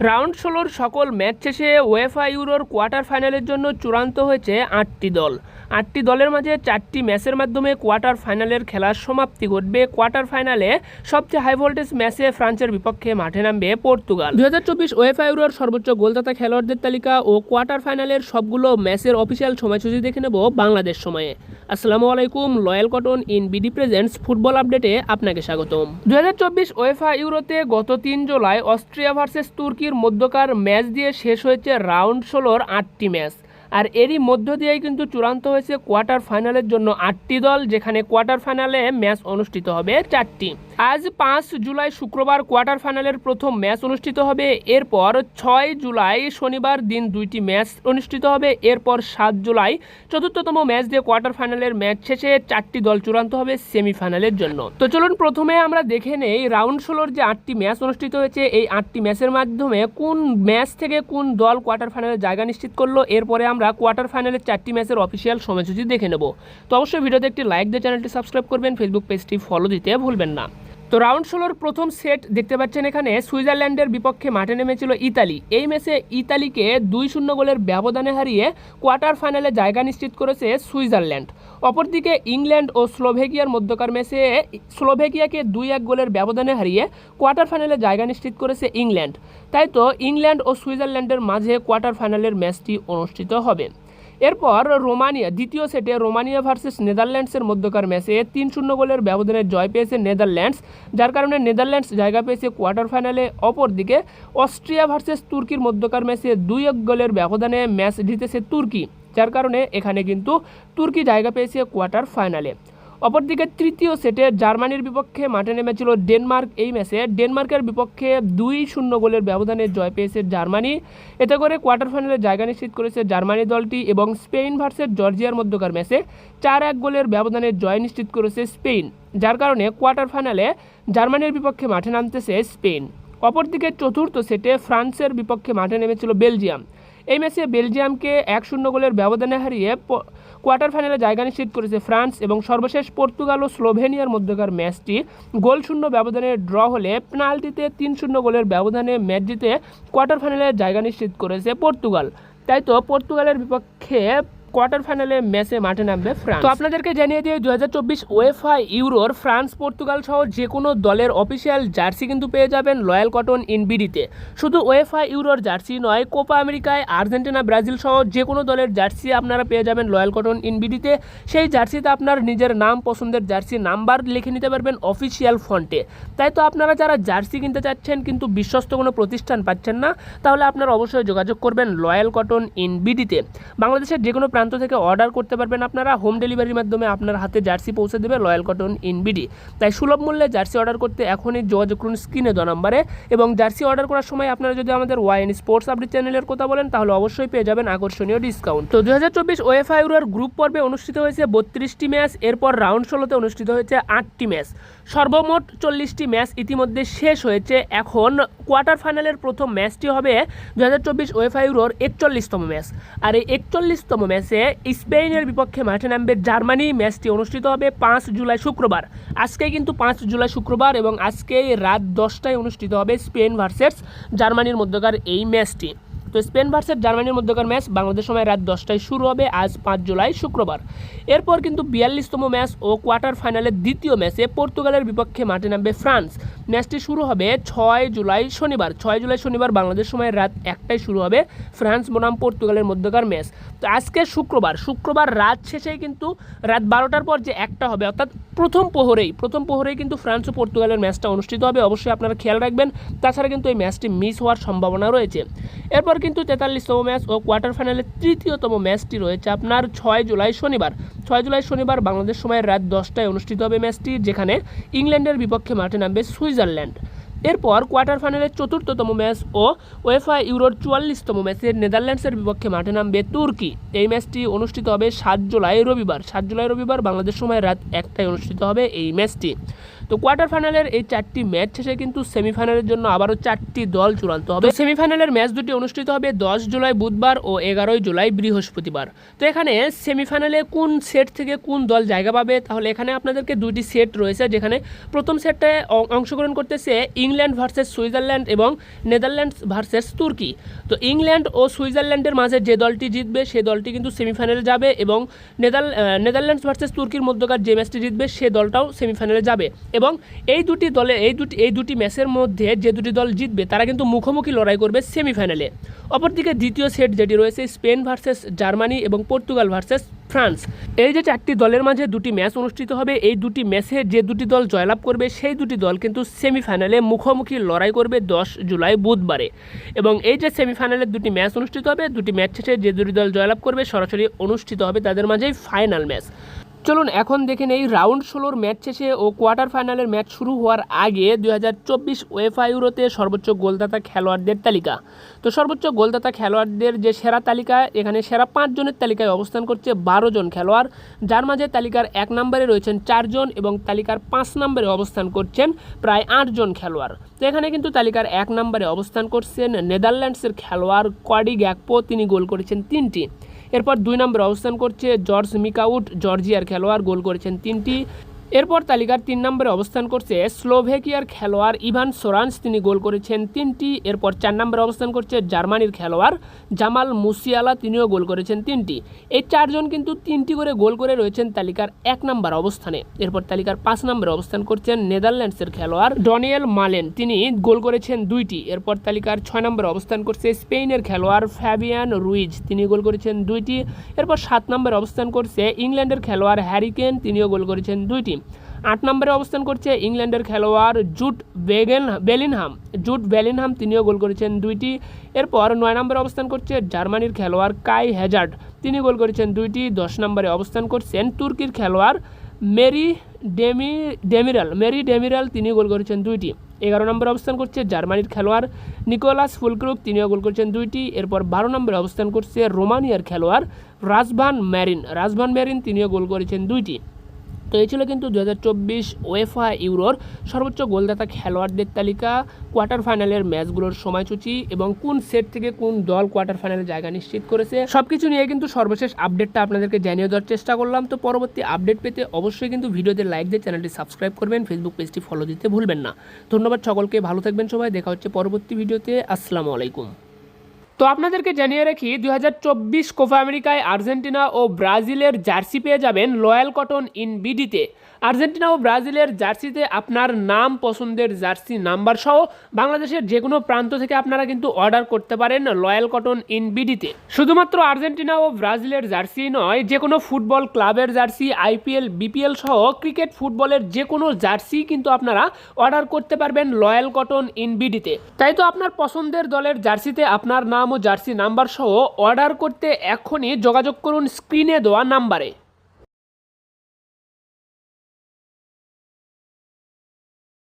Round ষোলোর সকল match শেষে ওয়েফা ইউরোর কোয়ার্টার ফাইনালের জন্য চূড়ান্ত হয়েছে আটটি দল। আটটি দলের মাঝে চারটি ম্যাচের মাধ্যমে কোয়ার্টার ফাইনালের খেলার সমাপ্তি ঘটবে। কোয়ার্টার ফাইনালে সবচেয়ে হাই ভোল্টেজ ম্যাচে ফ্রান্সের বিপক্ষে মাঠে নামবে পর্তুগাল। দু হাজার চব্বিশ ওয়েফা ইউরোর সর্বোচ্চ গোলদাতা খেলোয়াড়দের তালিকা ও কোয়ার্টার ফাইনালের সবগুলো ম্যাচের অফিসিয়াল সময়সূচি দেখে নেব বাংলাদেশ সময়ে। আসসালামু আলাইকুম, loyal cotton in BD presents football আপডেটে আপনাকে স্বাগতম। দু হাজার চব্বিশ ওয়েফা ইউরোতে গত তিন জুলাই অস্ট্রিয়া ভার্সেস তুর্কির মধ্যকার ম্যাচ দিয়ে শেষ হয়েছে রাউন্ড ষোলোর আটটি ম্যাচ। আর এরই মধ্য দিয়েই কিন্তু চূড়ান্ত হয়েছে কোয়ার্টার ফাইনালের জন্য আটটি দল, যেখানে কোয়ার্টার ফাইনালে ম্যাচ অনুষ্ঠিত হবে চারটি। আজ পাঁচ জুলাই শুক্রবার কোয়ার্টার ফাইনালের প্রথম ম্যাচ অনুষ্ঠিত হবে। এরপর ছয় জুলাই শনিবার দিন দুইটি ম্যাচ অনুষ্ঠিত হবে। এরপর সাত জুলাই চতুর্থতম ম্যাচ দিয়ে কোয়ার্টার ফাইনালের ম্যাচ শেষে চারটি দল চূড়ান্ত হবে সেমিফাইনালের জন্য। তো চলুন প্রথমে আমরা দেখে নেই রাউন্ড ষোলোর যে আটটি ম্যাচ অনুষ্ঠিত হয়েছে, এই আটটি ম্যাচের মাধ্যমে কোন ম্যাচ থেকে কোন দল কোয়ার্টার ফাইনালে জায়গা নিশ্চিত করল। এরপরে আমরা কোয়ার্টার ফাইনালের চারটি ম্যাচের অফিসিয়াল সময়সূচি দেখে নেব। তো অবশ্যই ভিডিওতে একটি লাইক দিয়ে চ্যানেলটি সাবস্ক্রাইব করবেন, ফেসবুক পেজটি ফলো দিতে ভুলবেন না। তো রাউন্ড ষোলোর প্রথম সেট দেখতে পাচ্ছেন এখানে সুইজারল্যান্ডের বিপক্ষে মাঠে নেমেছিল ইতালি। এই ম্যাচে ইতালিকে দুই শূন্য গোলের ব্যবধানে হারিয়ে কোয়ার্টার ফাইনালে জায়গা নিশ্চিত করেছে সুইজারল্যান্ড। অপরদিকে ইংল্যান্ড ও স্লোভেকিয়ার মধ্যকার ম্যাচে স্লোভেকিয়াকে দুই এক গোলের ব্যবধানে হারিয়ে কোয়ার্টার ফাইনালে জায়গা নিশ্চিত করেছে ইংল্যান্ড। তাই তো ইংল্যান্ড ও সুইজারল্যান্ডের মাঝে কোয়ার্টার ফাইনালের ম্যাচটি অনুষ্ঠিত হবে। এরপর রোমানিয়া, দ্বিতীয় সেটে রোমানিয়া ভার্সেস নেদারল্যান্ডসের মধ্যকার ম্যাচে তিন শূন্য গোলের ব্যবধানে জয় পেয়েছে নেদারল্যান্ডস, যার কারণে নেদারল্যান্ডস জায়গা পেয়েছে কোয়ার্টার ফাইনালে অপরদিকে অস্ট্রিয়া ভার্সেস তুর্কির মধ্যকার ম্যাচে দুই এক গোলের ব্যবধানে ম্যাচ জিতেছে তুর্কি, যার কারণে এখানে কিন্তু তুর্কি জায়গা পেয়েছে কোয়ার্টার ফাইনালে। অপরদিকে তৃতীয় সেটে জার্মানির বিপক্ষে মাঠে নেমেছিল ডেনমার্ক এই ম্যাচে। ডেনমার্কের বিপক্ষে দুই শূন্য গোলের ব্যবধানে জয় পেয়েছে জার্মানি। এতে করে কোয়ার্টার ফাইনালে জায়গা নিশ্চিত করেছে জার্মানি দলটি এবং স্পেন ভার্সেস জর্জিয়ার মধ্যকার ম্যাচে চার এক গোলের ব্যবধানে জয় নিশ্চিত করেছে স্পেন, যার কারণে কোয়ার্টার ফাইনালে জার্মানির বিপক্ষে মাঠে নামতেছে স্পেন। অপরদিকে চতুর্থ সেটে ফ্রান্সের বিপক্ষে মাঠে নেমেছিল বেলজিয়াম। এই ম্যাচে বেলজিয়ামকে এক শূন্য গোলের ব্যবধানে হারিয়ে কোয়ার্টার ফাইনালে জায়গা নিশ্চিত করেছে ফ্রান্স এবং সর্বশেষ পর্তুগাল ও স্লোভেনিয়ার মধ্যকার ম্যাচটি গোল শূন্য ব্যবধানে ড্র হলে পেনাল্টিতে তিন শূন্য গোলের ব্যবধানে ম্যাচ জিতে কোয়ার্টার ফাইনালে জায়গা নিশ্চিত করেছে পর্তুগাল। তাই তো পর্তুগালের বিপক্ষে কোয়ার্টার ফাইনালে ম্যাচে মাঠে নামবে ফ্রান্স। তো আপনাদেরকে জানিয়ে দিয়ে দু হাজার চব্বিশ ওয়েফা ইউরোর ফ্রান্স, পর্তুগাল সহ যে কোনো দলের অফিসিয়াল জার্সি কিন্তু পেয়ে যাবেন লয়াল কটন ইন বিডিতে শুধু ওয়েফা ইউরোর জার্সি নয় কোপা আমেরিকায় আর্জেন্টিনা ব্রাজিল সহ যে কোনো দলের জার্সি আপনারা পেয়ে যাবেন লয়াল কটন ইন বিডিতে সেই জার্সিতে আপনার নিজের নাম, পছন্দের জার্সি নাম্বার লিখে নিতে পারবেন অফিসিয়াল ফন্টে তাই তো আপনারা যারা জার্সি কিনতে চাচ্ছেন কিন্তু বিশ্বস্ত কোনো প্রতিষ্ঠান পাচ্ছেন না, তাহলে আপনারা অবশ্যই যোগাযোগ করবেন লয়াল কটন ইন বিডিতে বাংলাদেশের যে কোনো প্রান্ত থেকে অর্ডার করতে পারবেন আপনারা। হোম ডেলিভারির মাধ্যমে আপনার হাতে জার্সি পৌঁছে দেবে লয়াল কটন ইন বিডি তাই সুলভ মূল্যে জার্সি অর্ডার করতে এখনই যোগাযোগ করুন স্ক্রিনে দেওয়া নাম্বারে এবং জার্সি অর্ডার করার সময় আপনারা যদি আমাদের ওয়াইন স্পোর্টস আপডেট চ্যানেলের কথা বলেন, তাহলে অবশ্যই পেয়ে যাবেন আকর্ষণীয় ডিসকাউন্ট তো দু হাজার চব্বিশ ওয়েফা ইউরোর গ্রুপ পর্বে অনুষ্ঠিত হয়েছে বত্রিশটি ম্যাচ এরপর রাউন্ড ষোলোতে অনুষ্ঠিত হয়েছে আটটি ম্যাচ সর্বমোট চল্লিশটি ম্যাচ ইতিমধ্যে শেষ হয়েছে। এখন কোয়ার্টার ফাইনালের প্রথম ম্যাচটি হবে দু হাজার চব্বিশ ওয়েফা ইউরোর একচল্লিশতম ম্যাচ আর এই একচল্লিশতম ম্যাচে স্পেনের বিপক্ষে মাঠে নামবে জার্মানি। ম্যাচটি অনুষ্ঠিত হবে পাঁচ জুলাই শুক্রবার। আজকে কিন্তু পাঁচ জুলাই শুক্রবার এবং আজকে রাত দশটায় অনুষ্ঠিত হবে স্পেন ভার্সেস জার্মানির মধ্যকার এই ম্যাচটি। তো স্পেন ভার্সেস জার্মানির মধ্যকার ম্যাচ বাংলাদেশ সময় রাত দশটায় শুরু হবে আজ পাঁচ জুলাই শুক্রবার। এরপর কিন্তু বিয়াল্লিশতম ম্যাচ ও কোয়ার্টার ফাইনালের দ্বিতীয় ম্যাচে পর্তুগালের বিপক্ষে মাঠে নামবে ফ্রান্স। ম্যাচটি শুরু হবে ছয় জুলাই শনিবার। ছয় জুলাই শনিবার বাংলাদেশ সময় রাত একটায় শুরু হবে ফ্রান্স বনাম পর্তুগালের মধ্যকার ম্যাচ। তো আজকে শুক্রবার শুক্রবার রাত শেষেই কিন্তু রাত বারোটার পর যে একটা হবে, অর্থাৎ প্রথম প্রহরেই প্রথম প্রহরেই কিন্তু ফ্রান্স ও পর্তুগালের ম্যাচটা অনুষ্ঠিত হবে। অবশ্যই আপনারা খেয়াল রাখবেন, তাছাড়া কিন্তু এই ম্যাচটি মিস হওয়ার সম্ভাবনা রয়েছে। এরপর কিন্তু তেতাল্লিশতম ম্যাচ ও কোয়ার্টার ফাইনালের তৃতীয়তম ম্যাচটি রয়েছে আপনার ছয় জুলাই শনিবার। ছয় জুলাই শনিবার বাংলাদেশ সময়ের রাত দশটায় অনুষ্ঠিত হবে ম্যাচটি, যেখানে ইংল্যান্ডের বিপক্ষে মাঠে নামবে সুইজারল্যান্ড এরপর কোয়ার্টার ফাইনালের চতুর্থতম ম্যাচ ও ওয়েফা ইউরোর চুয়াল্লিশতম ম্যাচে নেদারল্যান্ডসের বিপক্ষে মাঠে নামবে তুর্কি। এই ম্যাচটি অনুষ্ঠিত হবে সাত জুলাই, রবিবার। সাত জুলাই, রবিবার বাংলাদেশ সময় রাত একটায় অনুষ্ঠিত হবে এই ম্যাচটি তো কোয়ার্টার ফাইনালের এই চারটি ম্যাচ শেষে কিন্তু সেমিফাইনালের জন্য আবারও চারটি দল চূড়ান্ত হবে। সেমিফাইনালের ম্যাচ দুটি অনুষ্ঠিত হবে দশ জুলাই বুধবার ও এগারোই জুলাই বৃহস্পতিবার। তো এখানে সেমিফাইনালে কোন সেট থেকে কোন দল জায়গা পাবে? তাহলে এখানে আপনাদেরকে দুটি সেট রয়েছে, যেখানে প্রথম সেটে অংশগ্রহণ করতেছে ইংল্যান্ড ভার্সেস সুইজারল্যান্ড এবং নেদারল্যান্ডস ভার্সেস তুর্কি। তো ইংল্যান্ড ও সুইজারল্যান্ডের মাঝে যে দলটি জিতবে, সে দলটি কিন্তু সেমিফাইনালে যাবে এবং নেদার নেদারল্যান্ডস ভার্সেস তুর্কির মধ্যকার যে ম্যাচটি জিতবে, সে দলটাও সেমিফাইনালে যাবে। এবং এই দুটি দলে, এই দুটি এই দুটি ম্যাচের মধ্যে যে দুটি দল জিতবে, তারা কিন্তু মুখোমুখি লড়াই করবে সেমিফাইনালে। অপরদিকে দ্বিতীয় সেট যেটি রয়েছে, স্পেন ভার্সেস জার্মানি এবং পর্তুগাল ভার্সেস ফ্রান্স। এই যে চারটি দলের মাঝে দুটি ম্যাচ অনুষ্ঠিত হবে, এই দুটি ম্যাচে যে দুটি দল জয়লাভ করবে, সেই দুটি দল কিন্তু সেমিফাইনালে মুখোমুখি লড়াই করবে দশ জুলাই বুধবারে। এবং এই যে সেমিফাইনালের দুটি ম্যাচ অনুষ্ঠিত হবে, দুটি ম্যাচ শেষে যে দুটি দল জয়লাভ করবে, সরাসরি অনুষ্ঠিত হবে তাদের মাঝেই ফাইনাল ম্যাচ। চলুন এখন দেখে নেই রাউন্ড ষোলোর ম্যাচ শেষে ও কোয়ার্টার ফাইনালের ম্যাচ শুরু হওয়ার আগে দুই হাজার চব্বিশ ওয়েফা ইউরোতে সর্বোচ্চ গোলদাতা খেলোয়াড়দের তালিকা। তো সর্বোচ্চ গোলদাতা খেলোয়াড়দের যে সেরা তালিকা, এখানে সেরা পাঁচজনের তালিকায় অবস্থান করছে বারো জন খেলোয়াড়। যার মাঝে তালিকার এক নম্বরে রয়েছেন চারজন এবং তালিকার পাঁচ নম্বরে অবস্থান করছেন প্রায় আটজন খেলোয়াড়। তো এখানে কিন্তু তালিকার এক নম্বরে অবস্থান করছেন নেদারল্যান্ডসের খেলোয়াড় কোয়াডি গ্যাকপো। তিনি গোল করেছেন তিনটি। এরপর দুই নম্বরে অবস্থান করছে জর্জ মিকাউট জর্জিয়ার খেলোয়াড় গোল করেছেন তিনটি। এরপর তালিকার তিন নম্বরে অবস্থান করছে স্লোভেকিয়ার খেলোয়াড় ইভান সোরান্স তিনি গোল করেছেন তিনটি। এরপর চার নম্বরে অবস্থান করছে জার্মানির খেলোয়াড় জামাল মুসিয়ালা। তিনিও গোল করেছেন তিনটি। এই চারজন কিন্তু তিনটি করে গোল করে রয়েছেন তালিকার এক নম্বর অবস্থানে। এরপর তালিকার পাঁচ নম্বরে অবস্থান করছেন নেদারল্যান্ডসের খেলোয়াড় ডনিয়েল মালেন। তিনি গোল করেছেন দুইটি। এরপর তালিকার ছয় নম্বরে অবস্থান করছে স্পেনের খেলোয়াড় ফ্যাবিয়ান রুইজ। তিনি গোল করেছেন দুইটি। এরপর সাত নম্বরে অবস্থান করছে ইংল্যান্ডের খেলোয়াড় হ্যারিকেন তিনিও গোল করেছেন দুইটি। আট নম্বরে অবস্থান করছে ইংল্যান্ডের খেলোয়াড় জুট বেগেন বেলিনহাম। জুট বেলিনহাম তিনিও গোল করেছেন দুইটি। এরপর নয় নম্বরে অবস্থান করছে জার্মানির খেলোয়াড় কাই হ্যাজার্ড। তিনি গোল করেছেন দুইটি। দশ নম্বরে অবস্থান করছেন তুর্কির খেলোয়াড় মেরি ডেমি ডেমিরাল। মেরি ডেমিরাল তিনি গোল করেছেন দুইটি। এগারো নম্বরে অবস্থান করছে জার্মানির খেলোয়াড় নিকোলাস ফুলক্রুপ তিনিও গোল করেছেন দুইটি। এরপর বারো নম্বরে অবস্থান করছে রোমানিয়ার খেলোয়াড় রাজভান ম্যারিন। রাজভান ম্যারিন তিনিও গোল করেছেন দুইটি। তো এই ছিল কিন্তু দু হাজার চব্বিশ ওয়েফা ইউরোর সর্বোচ্চ গোলদাতা খেলোয়াড়দের তালিকা কোয়ার্টার ফাইনালের ম্যাচগুলোর সময়সূচি এবং কোন সেট থেকে কোন দল কোয়ার্টার ফাইনালে জায়গা নিশ্চিত করেছে। সব কিছু নিয়ে কিন্তু সর্বশেষ আপডেটটা আপনাদেরকে জানিয়ে দেওয়ার চেষ্টা করলাম। তো পরবর্তী আপডেট পেতে অবশ্যই কিন্তু ভিডিওতে লাইক দিয়ে চ্যানেলটি সাবস্ক্রাইব করবেন ফেসবুক পেজটি ফলো দিতে ভুলবেন না। ধন্যবাদ সকলকে, ভালো থাকবেন সবাই, দেখা হচ্ছে পরবর্তী ভিডিওতে আসসালামু আলাইকুম। তো আপনাদেরকে জানিয়ে রাখি, দুই হাজার চব্বিশ কোপা আমেরিকায় আর্জেন্টিনা ও ব্রাজিলের জার্সি পেয়ে যাবেন লয়াল কটন ইন বিডিতে আর্জেন্টিনা ও ব্রাজিলের জার্সিতে আপনার নাম পছন্দের জার্সি নাম্বার সহ বাংলাদেশের যে কোনো প্রান্ত থেকে আপনারা কিন্তু অর্ডার করতে পারেন লয়াল কটন ইন বিডিতে শুধুমাত্র আর্জেন্টিনা ও ব্রাজিলের জার্সি নয় যে কোনো ফুটবল ক্লাবের জার্সি, আইপিএল, বিপিএল সহ ক্রিকেট ফুটবলের যে কোনো জার্সি কিন্তু আপনারা অর্ডার করতে পারবেন লয়াল কটন ইন বিডিতে তাই তো আপনার পছন্দের দলের জার্সিতে আপনার নাম ও জার্সি নাম্বার সহ অর্ডার করতে এখনই যোগাযোগ করুন স্ক্রিনে দেওয়া নাম্বারে।